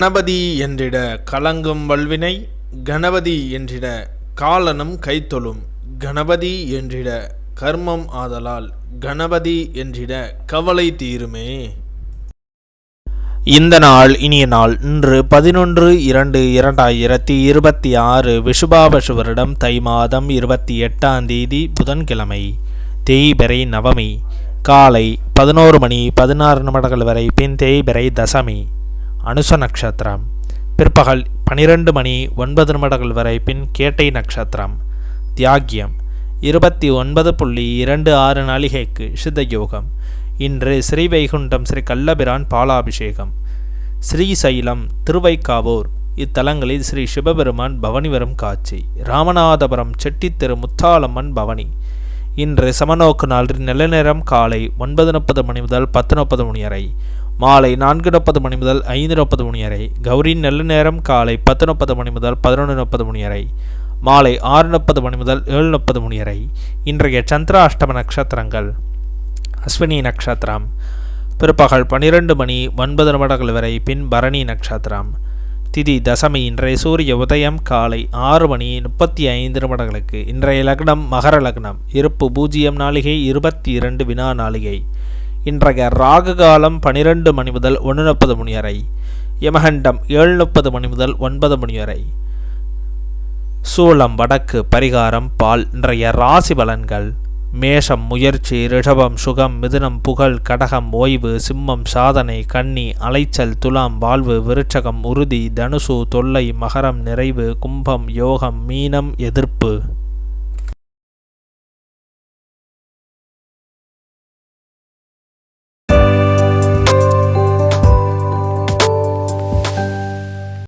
கணபதி என்றிட கலங்கும் வல்வினை கணபதி என்றிட காலனும் கைத்தொழும் கணபதி என்றிட கர்மம் ஆதலால் கணபதி என்றிட கவலை தீருமே. இந்த நாள் இனிய நாள் இன்று பதினொன்று இரண்டு இரண்டாயிரத்தி இருபத்தி ஆறு விஷுபாபசு வருடம் தை மாதம் இருபத்தி எட்டாம் தேதி புதன்கிழமை தேய்பிறை நவமி. காலை பதினோரு மணி பதினாறு நிமிடங்கள் வரை பின் தேய்பிறை தசமி. அனுச நட்சத்திரம் பிற்பகல் பனிரெண்டு மணி ஒன்பது நிமிடங்கள் வரை பின் கேட்டை நட்சத்திரம் தியாகியம். இருபத்தி ஒன்பது புள்ளி இரண்டு ஆறு நாளிகைக்கு சித்த யோகம் இன்று ஸ்ரீ வைகுண்டம் ஸ்ரீ கல்லபிரான் பாலாபிஷேகம். ஸ்ரீசைலம் திருவைக்காவூர். இத்தலங்களில் ஸ்ரீ சிவபெருமான் பவனி வரும் காட்சி. ராமநாதபுரம் செட்டித்திரு முத்தாலம்மன் பவனி. இன்று சமநோக்கு நாள் நிலநேரம் காலை ஒன்பது முப்பது மணி முதல் பத்து முப்பது மணி வரை. மாலை நான்கு முப்பது மணி முதல் ஐந்து முப்பது மணி வரை கௌரி நல்ல நேரம் காலை பத்து முப்பது மணி முதல் பதினொன்று முப்பது மணி வரை மாலை ஆறு முப்பது மணி முதல் ஏழு முப்பது மணி வரை இன்றைய சந்திராஷ்டம நட்சத்திரங்கள். அஸ்வினி நட்சத்திரம். பிற்பகல் பன்னிரண்டு மணி ஒன்பது நிமிடங்கள் வரை பின் பரணி நட்சத்திரம். திதி தசமி இன்றைய சூரிய உதயம் காலை ஆறு மணி முப்பத்தி ஐந்து நிமிடங்களுக்கு இன்றைய லக்னம் மகர லக்னம் இருப்பு பூஜ்ஜியம் நாளிகை இருபத்தி இரண்டு வினா நாளிகை. இன்றைய ராகு காலம் பனிரெண்டு மணி முதல் ஒன்று முப்பது மணி வரை. யமகண்டம் ஏழு முப்பது மணி முதல் ஒன்பது மணி வரை. சூளம் வடக்கு பரிகாரம் பால் இன்றைய ராசி பலன்கள். மேஷம் முயற்சி ரிஷபம் சுகம் மிதுனம் புகழ் கடகம் ஓய்வு சிம்மம் சாதனை கன்னி அலைச்சல் துலாம் வாழ்வு விருட்சகம் உறுதி தனுசு தொல்லை மகரம் நிறைவு கும்பம் யோகம் மீனம் எதிர்ப்பு.